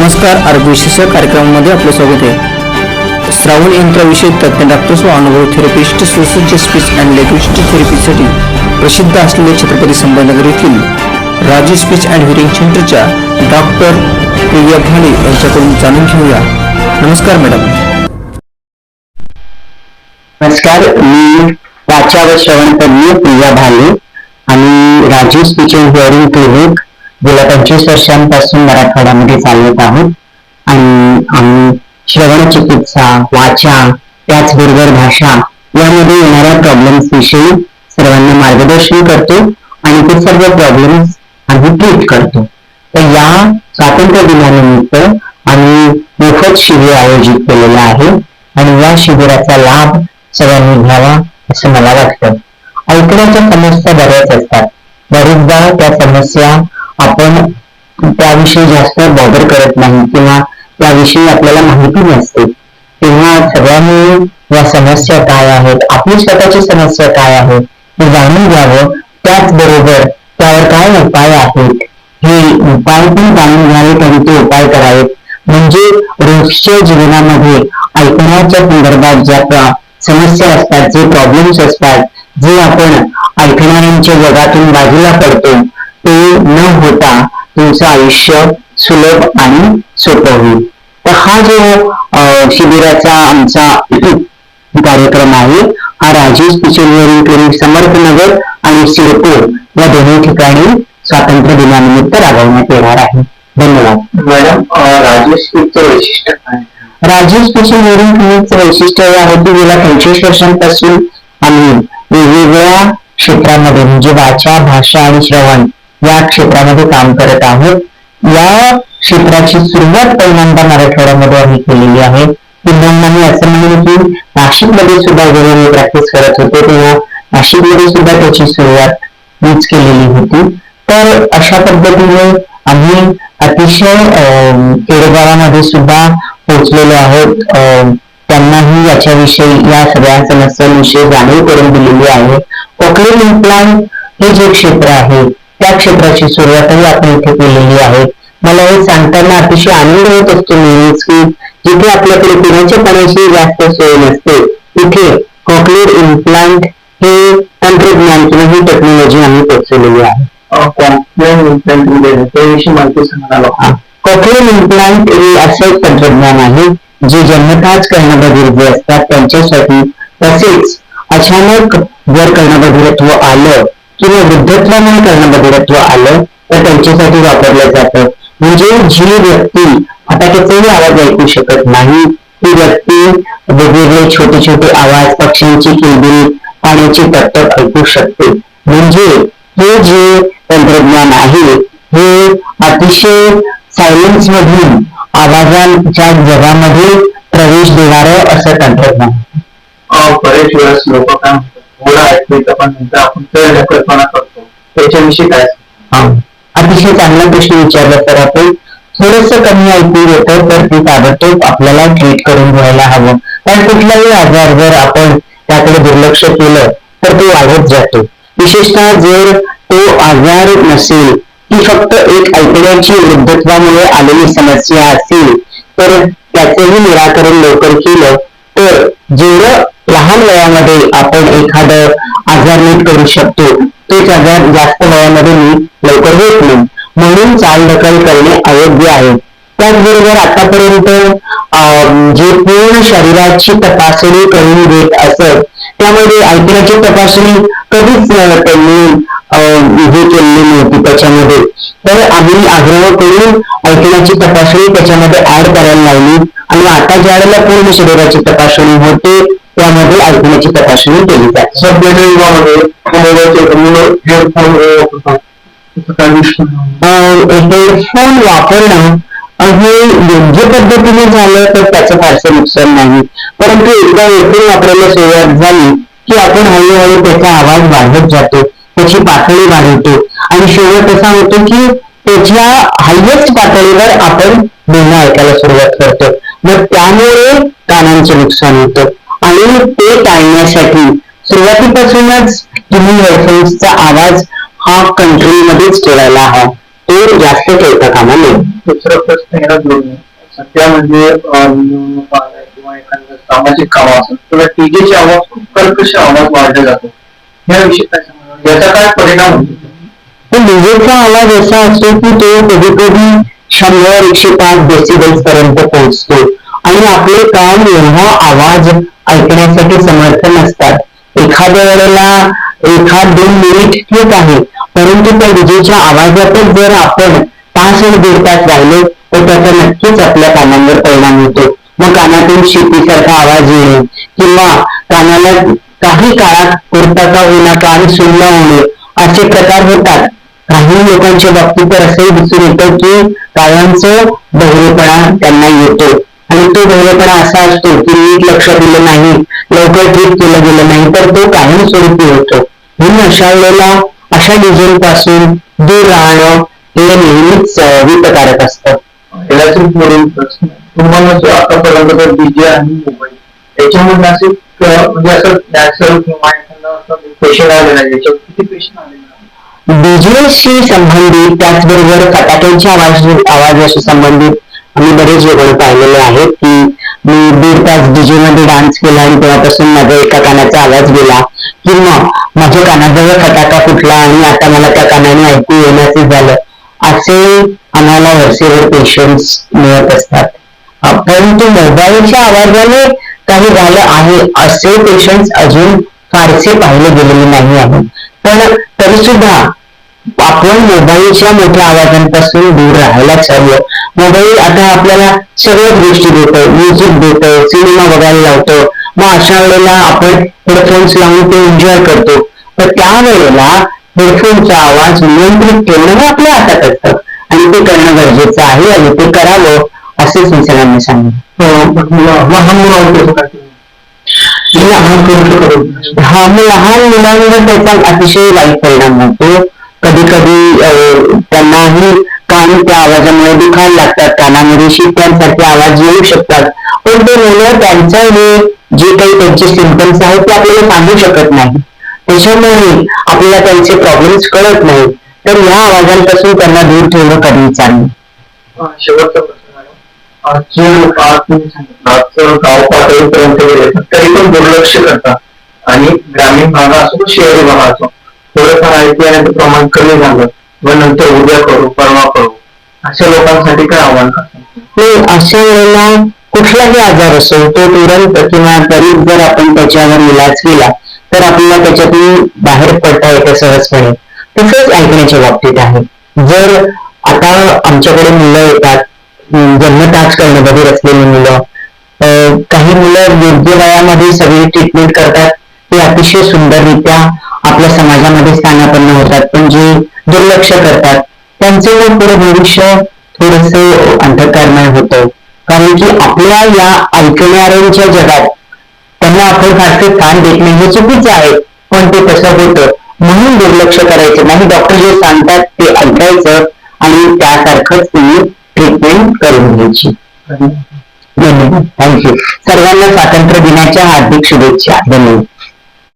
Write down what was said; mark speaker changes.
Speaker 1: नमस्कार आरोग्य कार्यक्रमामध्ये आपलं स्वागत आहे. श्रावण यंत्राविषयी तज्ञ डॉक्टर्स व अनुभव थेरपिस्ट सुसज्ज स्पीच अँड लँग्वेज थेरपीसाठी प्रसिद्ध असलेले छत्रपती संभाजीनगर येथील राजू स्पीच अँड हिअरिंग सेंटरच्या डॉक्टर प्रिया घाले यांच्याकडून जाणून घेऊया. नमस्कार मॅडम.
Speaker 2: नमस्कार मी वाचा व श्रवणतज्ञ प्रिया भाले आणि Raju speech and hearing clinic गेल्या पंचवीस वर्षांपासून मराठवाड्यामध्ये चालवत आहोत. आणि आम्ही श्रवण चिकित्सा वाचा त्याचबरोबर भाषा यामध्ये येणाऱ्या प्रॉब्लेम्स विषयी सर्वांना मार्गदर्शन करतो आणि ते सर्व प्रॉब्लेम्स आम्ही ट्रीट करतो. तर या स्वातंत्र्य दिनानिमित्त आम्ही मोफत शिबिर आयोजित केलेलं आहे आणि या शिबिराचा लाभ सगळ्यांनी घ्यावा असं मला वाटतं. ऐकण्याच्या समस्या बऱ्याच असतात. बरेचदा त्या समस्या आपण त्याविषयी जास्त बॉदर करत नाही किंवा त्याविषयी आपल्याला माहिती नसते. तेव्हा सगळ्यांनी या समस्या काय आहेत आपली स्वतःची समस्या काय आहे हे जाणून घ्यावं. त्याचबरोबर त्यावर काय उपाय आहेत हे उपाय पण जाणून घ्यावेत आणि ते उपाय करावेत. म्हणजे रोजच्या जीवनामध्ये ऐकण्याच्या संदर्भात ज्या समस्या असतात जे प्रॉब्लेम्स असतात जे आपण ऐकणाऱ्यांच्या जगातून बाजूला पडतो ते न होता तुमचं आयुष्य सुलभ आणि सोपं होईल. तर हा जो शिबिराचा आमचा कार्यक्रम आहे हा राजेश किशोर क्लिनिक समर्थनगर आणि सिडको या दोन्ही ठिकाणी स्वातंत्र्य दिनानिमित्त राबवण्यात येणार आहे. धन्यवाद.
Speaker 1: मॅडम राजेश वैशिष्ट्य
Speaker 2: राजेश किशोर हिअरिंग क्लिनिकचं वैशिष्ट्य हे आहे की गेल्या पंचवीस वर्षांपासून आम्ही वेगवेगळ्या क्षेत्रामध्ये म्हणजे वाचा भाषा आणि श्रवण या क्षेत्रामध्ये काम करत आहोत. या क्षेत्राची सुरुवात पहिल्यांदा मराठवाड्यामध्ये आम्ही केलेली आहे. किंबहुना मी असं म्हणेन की नाशिकमध्ये सुद्धा जेव्हा मी प्रॅक्टिस करत होते तेव्हा नाशिकमध्ये सुद्धा त्याची सुरुवात मीच केलेली होती. तर अशा पद्धतीने आम्ही अतिशय अं, खेडेगावामध्ये सुद्धा पोहोचलेलो आहोत. अं, त्यांनाही याच्याविषयी या सगळ्या समस्यांविषयी जाणीव करून दिलेली आहे. कोकलेल इम्प्लांट हे जे क्षेत्र आहे त्या क्षेत्राची सुरुवातही आपण इथे केलेली आहे. मला हे सांगताना अतिशय आनंद होत असतो नेहमीच की जिथे आपल्याकडे पिण्याच्या पाण्याची जास्त सोय नसते तिथे कोकलेर इम्प्लांट हे तंत्रज्ञान किंवा ही टेक्नॉलॉजी आम्ही पोहोचवलेली आहे. कोकलेन इम्प्लांट हे असं एक तंत्रज्ञान आहे जे जन्मताच कर्णबधिर जे असतात त्यांच्यासाठी तसेच अचानक जर कर्णबधिरत्व आलं किंवा वृद्धत्वामुळे कर्णबधिरत्व आलं तर त्यांच्यासाठी वापरलं जातं म्हणजे जी व्यक्ती फटाक्याचाही आवाज ऐकू शकत नाही ती व्यक्ती वेगवेगळे छोटे छोटे आवाज पक्ष्यांची किलबिल पाण्याची टकटक ऐकू शकते म्हणजे हे जे तंत्रज्ञान आहे हे अतिशय सायलेन्स मधून आवाजांच्या जगामध्ये प्रवेश देणारं असं तंत्रज्ञान आहे.
Speaker 1: बरेच वेळेस लोक काय म्हणतात पण आपण कल्पना करतो. त्याच्याविषयी काय
Speaker 2: हा. अतिशय चांगला प्रश्न विचारला तर आपण थोडस कमी ऐकू येतं तर ते ताबडतोब आपल्याला ट्रीट करून घ्यायला हवं. कारण कुठलाही आजार जर आपण त्याकडे दुर्लक्ष केलं तर तो वाढत जातो. विशेषतः जर तो आजार नसेल ती फक्त एक ऐकण्याची वृद्धत्वामुळे आलेली समस्या असेल तर त्याचंही निराकरण लवकर केलं तर जेवढं लहान वयामध्ये आपण एखादं आजार नीट करू शकतो. तेच आजार जास्त वयामध्ये नीट लवकर होत नाही. म्हणून चालढकल करणे अयोग्य आहे. त्याचबरोबर आतापर्यंत अं, जे पूर्ण शरीराची तपासणी करून घेत असत त्यामध्ये ऐकण्याची तपासणी कधीच त्यांनी अं, हे केलेली नव्हती त्याच्यामध्ये. तर आम्ही आग्रह करून ऐकण्याची तपासणी त्याच्यामध्ये ऍड करायला लावली. आणि आता ज्या वेळेला पूर्ण शरीराची तपासणी होते त्यामध्ये ऐकण्याची तपासणी केली जाते.
Speaker 1: सध्याच्या युगामध्ये हेडफोन
Speaker 2: वापरणं हे योग्य पद्धतीने झालं तर त्याचं फारसं नुकसान नाही. परंतु एकदा हेडफोन वापरायला सुरुवात झाली की आपण हळूहळू त्याचा आवाज वाढत जातो त्याची पातळी वाढवतो. आणि शेवट असा होतो की त्याच्या हायएस्ट पातळीवर आपण बोलणं ऐकायला सुरुवात करतो. मग त्यामुळे कानांचं नुकसान होतं. आणि ते टाळण्यासाठी सुरुवातीपासूनच तुम्ही हेडफोन्सचा आवाज हा कंट्रोलमध्येच ठेवायला हवा. सूर जास्त ठेवता कामा नये.
Speaker 3: दुसरा प्रश्न जोडून आहे. सध्या म्हणजे किंवा एखादं सामाजिक काम असेल तर डीजेचे आवाज खूप कर्कश आवाज वाढले जातो. याविषयी काय याचा काय परिणाम होतो?
Speaker 2: पण डीजेचा आवाज असा असतो की तो कधी कधी शंभर एकशे पाच डेसिबल्स पर्यंत पोहोचतो. आणि आपले कान एवढा आवाज ऐकण्यासाठी समर्थ नसतात. एखाद्या वेळेला एखाद दोन मिनिट ठीक आहे परंतु त्या विजेच्या आवाजातच जर आपण तास आणि दीड तास राहिलो तर त्याचा नक्कीच आपल्या कानांवर परिणाम होतो. मग कानातून शेतीसारखा आवाज येणे किंवा कानाला काही काळात पुरता का होईना कान सुन्न होणे असे प्रकार होतात. काही लोकांच्या बाबतीत तर असंही दिसून येतं की कायांचं बहिरेपणा त्यांना येतो. आणि तो बहिरेपणा असा असतो की नीट लक्ष दिलं नाही लवकर ठीक केलं गेलं नाही तर तो कायमस्वरूपी होतो. म्हणून अशा वेळेला अशा डिझेल पासून दूर राहणं हे नेहमीच हितकारक असतं.
Speaker 3: तुम्हाला जो आतापर्यंत डीजे आणि मोबाईल याच्यामध्ये असे क- म्हणजे असं नॅचरल किंवा एखादा असं पेशंट आलेला आहे याच्यावर किती पेशंट आलेला आहे?
Speaker 2: डीजेशी संबंधित त्याचबरोबर फटाक्यांच्या आवाज आवाजाशी संबंधित मी बरेच वेगळे पाहिलेले आहेत की मी दीड तास डीजे मध्ये डान्स केला आणि तेव्हापासून माझा एका कानाचा आवाज गेला किंवा माझ्या कानाजवळ फटाका फुटला आणि आता मला त्या कानाने ऐकू येण्याचे झालं. असे आम्हाला वरचेवर पेशंट्स मिळत असतात. परंतु मोबाईलच्या आवाजाने काही झालं आहे असे पेशंट्स अजून फारसे पाहिले गेलेले नाही आहेत पण तरी सुद्धा आपण मोबाईलच्या मोठ्या आवाजांपासून दूर राहायलाच हवं मोबाईल आता आपल्याला सगळ्याच गोष्टी देतो म्युझिक देतो सिनेमा बघायला लावतो. मग अशा वेळेला आपण हेडफोन्स लावून ते एन्जॉय करतो. तर त्यावेळेला हेडफोनचा आवाज नियंत्रित ठेवणं हे आपल्या हातात असतं. आणि ते करणं गरजेचं आहे आणि ते करावं असेच मी सगळ्यांना सांगेन.
Speaker 3: अं, पण मुलं- लहान मुलं त्याचं काय तुम्ही? लहान करू. शकतो.
Speaker 2: हा मग लहान मुलांवर त्याचा अतिशय वाईट परिणाम होतो. कधी कधी त्यांनाही आणि त्या आवाजामुळे दुखायला लागतात. कानामध्ये शिट्यांसारखे आवाज येऊ शकतात. पण ते मुलं त्यांचं हे जे काही त्यांचे सिम्पटम्स आहेत ते आपल्याला सांगू शकत नाही. त्याच्यामुळे आपल्याला त्यांचे प्रॉब्लेम्स कळत नाही. तर या आवाजांपासून त्यांना दूर ठेवणं कधीच चांगलं
Speaker 3: तरी पण दुर्लक्ष करतात. आणि ग्रामीण भाग असो शहरी भाग असो थोडंफार ऐकू प्रमाण कमी झालं. व नंतर उद्या करू परवा करू. अशा लोकांसाठी काय आव्हान
Speaker 2: हो, अशा वेळेला कुठलाही आजार असो तो तुरंत किंवा त्वरित जर आपण त्याच्यावर इलाज केला तर आपल्याला त्याच्यातून बाहेर पडता येतं सहजपणे. तसंच ऐकण्याच्या बाबतीत आहे. जर आता आमच्याकडे मुलं येतात जन्मताच करणं असलेली मुलं अं, काही मुलं योग्य वयामध्ये सगळी ट्रीटमेंट करतात ते अतिशय सुंदररित्या आपल्या समाजामध्ये स्थानापन्न होतात पण जे दुर्लक्ष करतात त्यांचे मग पुढे भविष्य थोडस अंधकारमय होतं. कारण की आपल्या या ऐकणाऱ्यांच्या जगात त्यांना आपण फारसे स्थान देत नाही हे चुकीचं आहे. पण ते तसं होतं. म्हणून दुर्लक्ष करायचं. नाही डॉक्टर जे सांगतात ते ऐकायचं आणि त्यासारखंच तुम्ही ट्रीटमेंट करून घ्यायची. धन्यवाद. थँक्यू सर्वांना स्वातंत्र्य दिनाच्या हार्दिक शुभेच्छा. धन्यवाद.